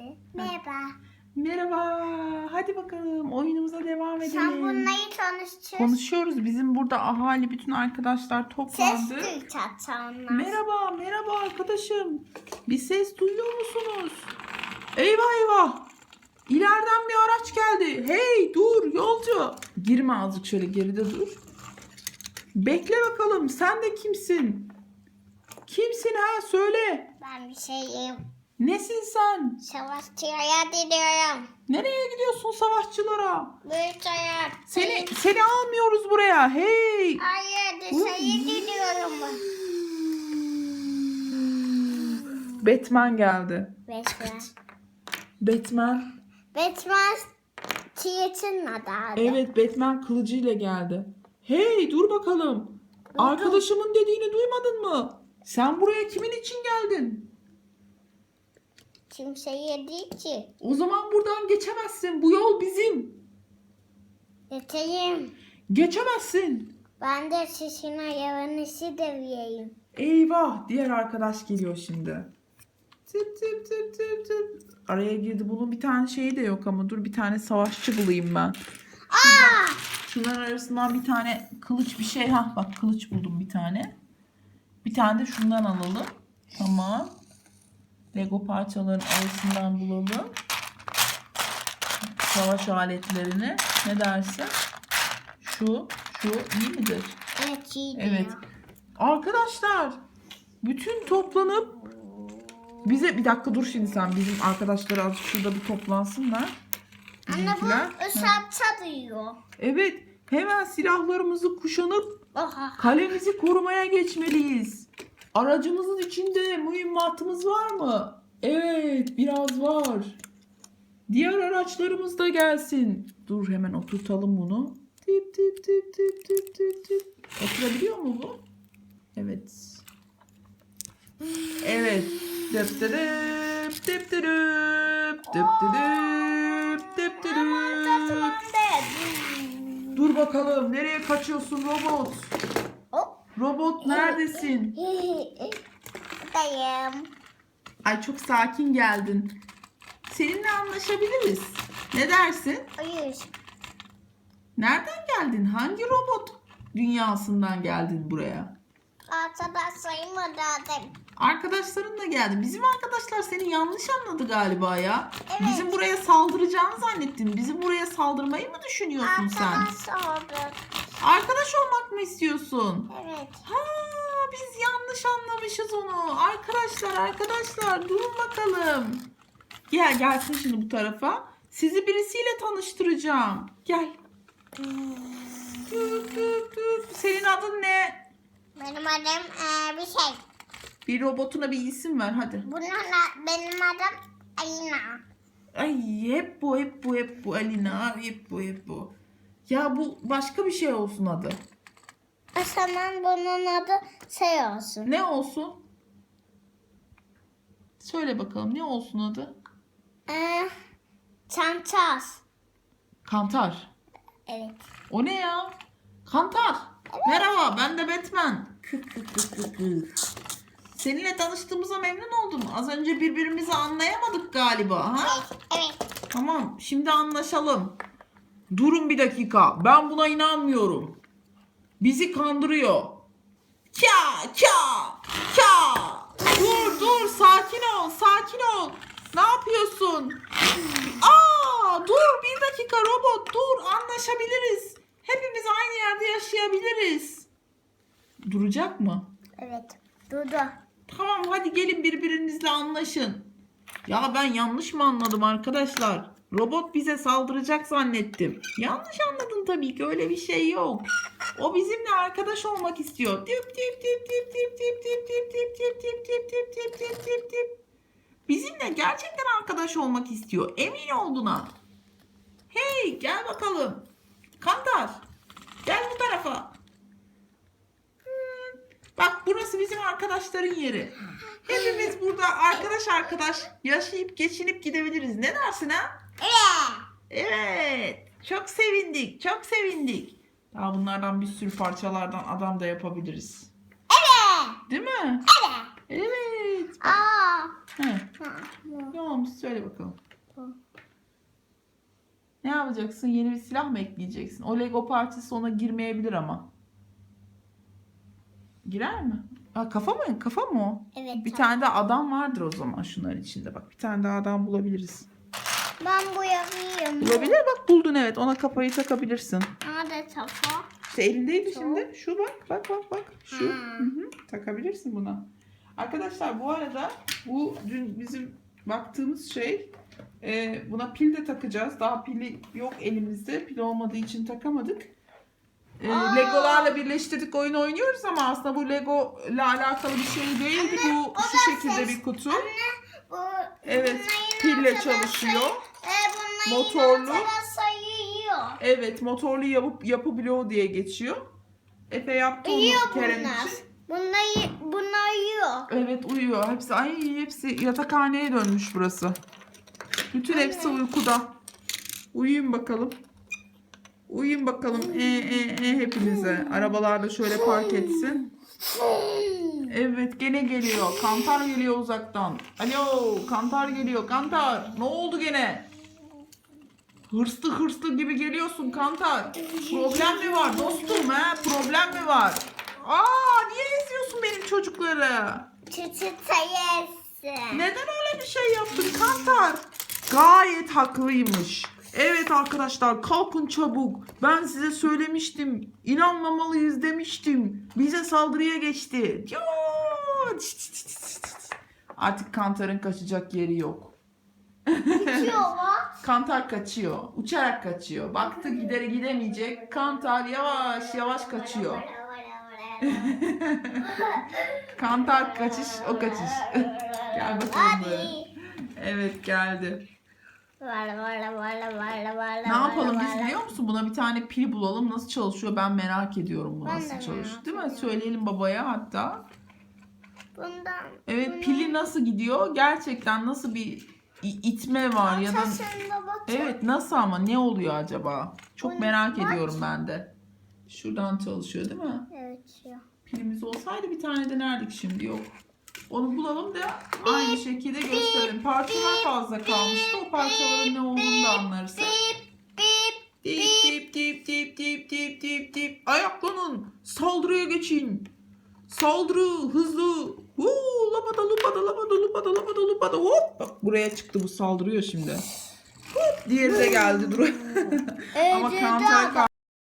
geldi. Merhaba. Merhaba. Hadi bakalım oyunumuza devam edelim. Sen bunları tanıştır. Konuşuyoruz. Bizim burada ahali bütün arkadaşlar Ses toplandı. duyacak onlar. Merhaba, merhaba arkadaşım. Bir ses duyuyor musunuz? Eyvah eyvah. İleriden bir araç geldi. Hey dur yolcu. Girme azıcık şöyle geride dur. Bekle bakalım sen de kimsin? Kimsin ha söyle. Ben bir şeyim. Nesin sen? Savaşçıya gidiyorum. Nereye gidiyorsun savaşçılara? Büyükçaya. Seni seni almıyoruz buraya. Hey. Hayır dışarı gidiyorum. Batman geldi. Batman. Batman. Batman Tiyet'in adı. Evet Batman kılıcıyla geldi. Hey dur bakalım. Arkadaşımın dediğini duymadın mı? Sen buraya kimin için geldin? Kimseye değil ki. O zaman buradan geçemezsin. Bu yol bizim. Geçeyim. Geçemezsin. Ben de sizin ayağınızı deviyeyim. Eyvah diğer arkadaş geliyor şimdi. Tıp tıp tıp tıp tıp. Araya girdi. Bunun bir tane şeyi de yok ama dur bir tane savaşçı bulayım ben. Aa! Şunların arasından bir tane kılıç bir şey. Ha bak kılıç buldum bir tane. Bir tane de şundan alalım. Tamam. Lego parçaların arasından bulalım. Savaş aletlerini. Ne dersin? Şu, şu iyi midir? Evet iyi Evet. diyor. Arkadaşlar bütün toplanıp bize bir dakika dur şimdi sen bizim arkadaşlar azıcık şurada bir toplansınlar. Anne Bizimkiler. bu ısatça duyuyor. Evet hemen silahlarımızı kuşanıp Oha. kalemizi korumaya geçmeliyiz. Aracımızın içinde mühimmatımız var mı? Evet biraz var. Diğer araçlarımız da gelsin. Dur hemen oturtalım bunu. Tip tip tip tip tip tip tip. Oturabiliyor mu bu? Evet. Evet. Dıp dırıp, dıp dırıp, dıp dırıp, dıp dırıp. Dur bakalım nereye kaçıyorsun robot? Robot neredesin? Dayım. Ay çok sakin geldin. Seninle anlaşabiliriz. Ne dersin? Hayır. Nereden geldin? Hangi robot dünyasından geldin buraya? Arkadaşlarım odadım. Arkadaşların da geldi. Bizim arkadaşlar seni yanlış anladı galiba ya. Evet. Bizim buraya saldıracağını zannettin. Bizim buraya saldırmayı mı düşünüyorsun sen? Arkadaş olduk. Arkadaş olmak mı istiyorsun? Evet. Ha, biz yanlış anlamışız onu. Arkadaşlar, arkadaşlar durun bakalım. Gel gelsin şimdi bu tarafa. Sizi birisiyle tanıştıracağım. Gel. Tüp, tüp, tüp. Senin adın ne? Benim adım eee, bir şey. Bir robotuna bir isim ver hadi. Bunun da benim adım Alina. Ay hep bu, hep bu, hep bu Alina. Hep bu, hep bu. Ya bu başka bir şey olsun adı. O zaman bunun adı şey olsun. Ne olsun? Söyle bakalım ne olsun adı? Eee çantas. Kantar. Evet. O ne ya? Kantar. Merhaba ben de Batman. Seninle tanıştığımıza memnun oldum. Az önce birbirimizi anlayamadık galiba. Ha? Evet. Evet. Tamam şimdi anlaşalım. Durun bir dakika. Ben buna inanmıyorum. Bizi kandırıyor. Kya kya kya. Dur dur sakin ol sakin ol. Ne yapıyorsun? Aa dur bir dakika robot dur anlaşabiliriz. Hepimiz aynı yerde yaşayabiliriz. Duracak mı? Evet. Durdu. Tamam hadi gelin birbirinizle anlaşın. Ya ben yanlış mı anladım arkadaşlar? Robot bize saldıracak zannettim. Yanlış anladım tabii ki öyle bir şey yok. O bizimle arkadaş olmak istiyor. Tip tip tip tip tip tip tip tip tip tip tip tip tip tip tip tip tip. Bizimle gerçekten arkadaş olmak istiyor. Emin olduğuna. Hey gel bakalım. Kantar. Gel bu tarafa. Hmm, Bak burası bizim arkadaşların yeri. Hepimiz burada arkadaş arkadaş yaşayıp geçinip gidebiliriz. Ne dersin ha? Evet. Evet. Çok sevindik. Çok sevindik. Daha bunlardan bir sürü parçalardan adam da yapabiliriz. Evet. Değil mi? Evet. Evet. Aa. He. Ne olmuş söyle bakalım. Ne yapacaksın? Yeni bir silah mı ekleyeceksin? O Lego parçası ona girmeyebilir ama. Girer mi? Aa, kafa mı? Kafa mı o? Evet. Bir tamam. tane de adam vardır o zaman şunların içinde. Bak bir tane daha adam bulabiliriz. Ben bu yapayım. Bulabilir bak buldun evet. Ona kafayı takabilirsin. Nerede tafa? İşte elindeydi Çok. şimdi. Şu bak bak bak bak. Şu. Hı hı. Takabilirsin buna. Arkadaşlar bu arada bu dün bizim baktığımız şey e, buna pil de takacağız. Daha pili yok elimizde. Pil olmadığı için takamadık. E. Legolarla birleştirdik oyun oynuyoruz ama aslında bu Lego ile alakalı bir şey değildi. Bu şu şekilde bir kutu. Bu, Evet, pille çalışıyor. say- E, Motorlu. Evet motorlu yapıp yapı bloğu diye geçiyor. Efe yaptı onu Kerem bunlar. için. Bunlar, bunlar uyuyor. Evet uyuyor. Hepsi ay hepsi yatakhaneye dönmüş burası. Bütün hepsi uykuda. Uyuyun bakalım. Uyuyun bakalım. E e e hepinize. Arabalarda şöyle park etsin. Evet gene geliyor. Kantar geliyor uzaktan. Alo kantar geliyor. Kantar. Ne oldu gene? Hırslı hırslı gibi geliyorsun Kantar. Problem mi var dostum he? Problem mi var? Aa niye eziyorsun benim çocukları? Çıtıta yesin. Neden öyle bir şey yaptın Kantar? Gayet haklıymış. Evet arkadaşlar kalkın çabuk. Ben size söylemiştim. İnanmamalıyız demiştim. Bize saldırıya geçti. Artık Kantar'ın kaçacak yeri yok. Çıkıyor bak. Kantar kaçıyor. Uçarak kaçıyor. Baktı gideri gidemeyecek. Kantar yavaş yavaş kaçıyor. Kantar kaçış o kaçış. Gel bakalım. Hadi. Evet geldi. Ne yapalım biz biliyor musun? Buna bir tane pil bulalım. Nasıl çalışıyor ben merak ediyorum bu nasıl çalışıyor. Değil mi? Söyleyelim babaya hatta. Bundan. Evet pili nasıl gidiyor? Gerçekten nasıl bir itme var ya da. Evet nasıl ama ne oluyor acaba? Çok Bunu merak bak. ediyorum ben de. Şuradan çalışıyor değil mi? Evet ya. Pilimiz olsaydı bir tane denerdik şimdi yok. Onu bulalım da aynı şekilde gösterelim. Parçalar fazla kalmıştı. O parçaların ne olduğunu da anlarız. Dip dip dip dip dip dip dip dip. Ayaklanın. Saldırıya geçin. Saldırı hızlı. Huu, labada lubada labada lubada labada lubada hop. Bak buraya çıktı bu saldırıyor şimdi. Hop diğeri de geldi dur. Ama adam.